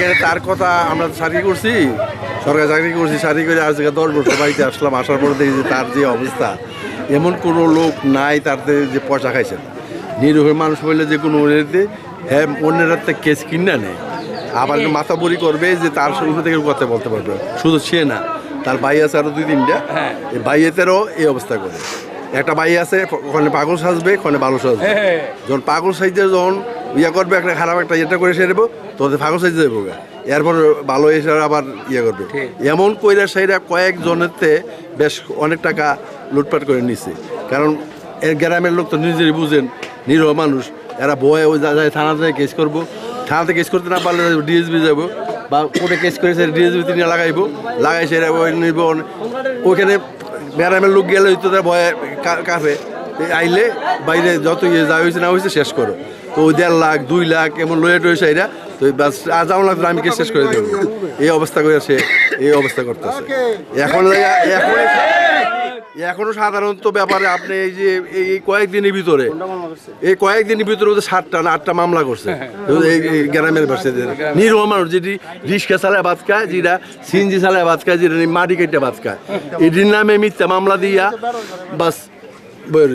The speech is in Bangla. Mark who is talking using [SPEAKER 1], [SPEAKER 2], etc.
[SPEAKER 1] এখানে তার কথা আমরা চাকরি করছি সরকারি চাকরি করছি চাকরি করে আজ থেকে দশ বছর বাড়িতে আসলাম আসার পরে দেখি যে তার যে অবস্থা এমন কোনো লোক নাই তাতে যে পয়সা খাইছেন নিরীহ মানুষ বললে যে কোনো হ্যাঁ অন্যের হাতে কেস কিনা নেয় আবার মাথা বড়ি করবে যে তার শুরু থেকে কথা বলতে পারবে। শুধু সে না তার ভাই আছে আরও দুই তিনটা।
[SPEAKER 2] হ্যাঁ।
[SPEAKER 1] এই ভাইয়েতেরও এই অবস্থা করে। একটা ভাই আছে ওখানে পাগল সাজবে ওখানে ভালো সাজবে।
[SPEAKER 2] হ্যাঁ।
[SPEAKER 1] যখন পাগল সাজতে যখন ইয়ে করবে একটা খারাপ একটা ইয়েটা করে সে দেবো তোদের পাগল সাইজে দেবো। এরপর ভালো এসে আবার ইয়ে করবে। এমন কইরা সেইরা কয়েকজনেরতে বেশ অনেক টাকা লুটপাট করে নিছে। কারণ এর গ্রামের লোক তো নিজেরই বুঝেন নিরহ মানুষ। এরা বয়ে ওই যা- যায় থানাতে কেস করব। থানাতে কেস করতে না পারলে ডিএসবি যাব বা কোর্টে কেস করে সে ডিএসবি নিয়ে লাগাইবো। লাগাই ওই নিব ওইখানে গ্রামের লোক গেলে তো তারা ভয়ে কা- কাঁপে। এই আইলে বাইরে যত ইয়ে যা হয়েছে না হয়েছে শেষ করো। তো দেড় লাখ, দুই লাখ এমন লয়ে টয়েছে এরা। তো বাস আজ আমার লাগতো আমি শেষ করে দেবো? এই অবস্থা করে সে, এই অবস্থা করতেছে। এখন এখন সাধারণত ব্যাপারে আপনি এই যে, এই কয়েকদিনের ভিতরে, এই কয়েকদিনের ভিতরে ওদের সাতটা না আটটা মামলা করছে। এই গ্রামের বাসীদের। নিরহ মানুষ যেটি রিক্সা চালায় ভাত খায়, যেটা সিনজি চালায় ভাত খায়, যেটা মাটি কেটে ভাত খায়। এটির নামে মিথ্যা মামলা দিয়া বাস